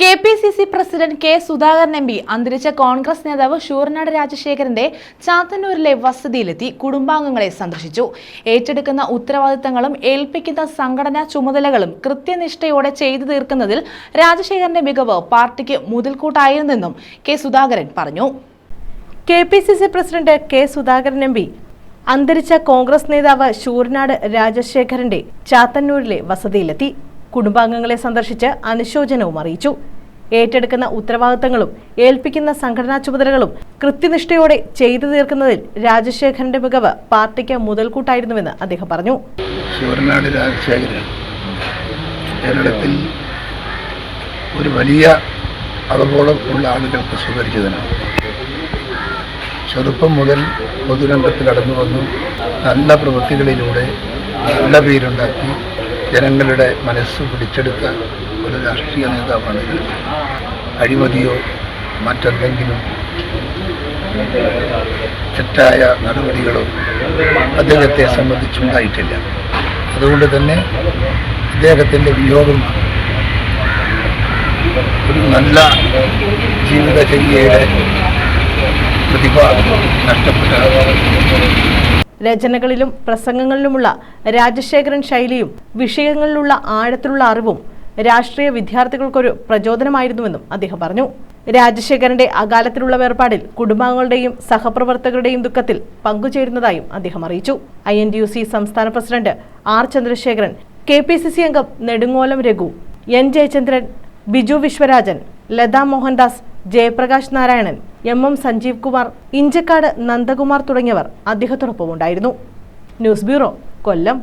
K P C C president K Sudhakaran M P അന്തരിച്ച കോൺഗ്രസ് നേതാവ് ഷൂർനാട് രാജശേഖരന്റെ ചാത്തന്നൂരിലെ വസതിയിലെത്തി കുടുംബാംഗങ്ങളെ സന്ദർശിച്ചു. ഏറ്റെടുക്കുന്ന ഉത്തരവാദിത്തങ്ങളും ഏൽപ്പിക്കുന്ന സംഘടനാ ചുമതലകളും കൃത്യനിഷ്ഠയോടെ ചെയ്തു തീർക്കുന്നതിൽ രാജശേഖരന്റെ മികവ് പാർട്ടിക്ക് മുതൽക്കൂട്ടായിരുന്നെന്നും കെ സുധാകരൻ പറഞ്ഞു. K P C C president K Sudhakaran M P അന്തരിച്ച കോൺഗ്രസ് നേതാവ് ഷൂർനാട് രാജശേഖരന്റെ ചാത്തന്നൂരിലെ വസതിയിലെത്തി. കുടുംബാംഗങ്ങളെ സന്ദർശിച്ച് അനുശോചനവും അറിയിച്ചു. ഏറ്റെടുക്കുന്ന ഉത്തരവാദിത്തങ്ങളും ഏൽപ്പിക്കുന്ന സംഘടനാ ചുമതലകളും കൃത്യനിഷ്ഠയോടെ ചെയ്തു തീർക്കുന്നതിൽ രാജശേഖരന്റെ മികവ് പാർട്ടിക്ക് മുതൽക്കൂട്ടായിരുന്നുവെന്ന് അദ്ദേഹം പറഞ്ഞു. ശിവനാട് രാജശേഖരൻ കേരളത്തിൽ ഒരു വലിയ അളവോളം ഉള്ള ആളുകൾക്ക് സുപരിചിതനാണ് ചെറുപ്പം മുതൽ പൊതുരംഗത്ത് കടന്നു വന്നു നല്ല പ്രവൃത്തികളിലൂടെ നല്ല പേരുണ്ടാക്കി ജനങ്ങളുടെ മനസ്സ് പിടിച്ചെടുത്ത ഒരു രാഷ്ട്രീയ നേതാവാണ് അഴിമതിയോ മറ്റെന്തെങ്കിലും തെറ്റായ നടപടികളോ അദ്ദേഹത്തെ സംബന്ധിച്ചുണ്ടായിട്ടില്ല. അതുകൊണ്ട് തന്നെ അദ്ദേഹത്തിന്റെ വിയോഗമാണ് ഒരു നല്ല ജീവിതചര്യയുടെ പ്രതിഭ നഷ്ടപ്പെട്ട രചനകളിലും പ്രസംഗങ്ങളിലുമുള്ള രാജശേഖരൻ ശൈലിയും വിഷയങ്ങളിലുള്ള ആഴത്തിലുള്ള അറിവും രാഷ്ട്രീയ വിദ്യാർത്ഥികൾക്കൊരു പ്രചോദനമായിരുന്നുവെന്നും അദ്ദേഹം പറഞ്ഞു. രാജശേഖരന്റെ അകാലത്തിലുള്ള വേർപാടിൽ കുടുംബാംഗങ്ങളുടെയും സഹപ്രവർത്തകരുടെയും ദുഃഖത്തിൽ പങ്കുചേരുന്നതായും അദ്ദേഹം അറിയിച്ചു. ഐ എൻ ഡി സംസ്ഥാന president R Chandrasekharan K P C C അംഗം Nedungolam Raghu N Jayachandran Biju Viswarajan Latha Mohandas Jayaprakash Narayanan M M Sanjeev Kumar Inchakkad Nandakumar തുടങ്ങിയവർ അദ്ദേഹത്തോടൊപ്പം ഉണ്ടായിരുന്നു ന്യൂസ് ബ്യൂറോ കൊല്ലം.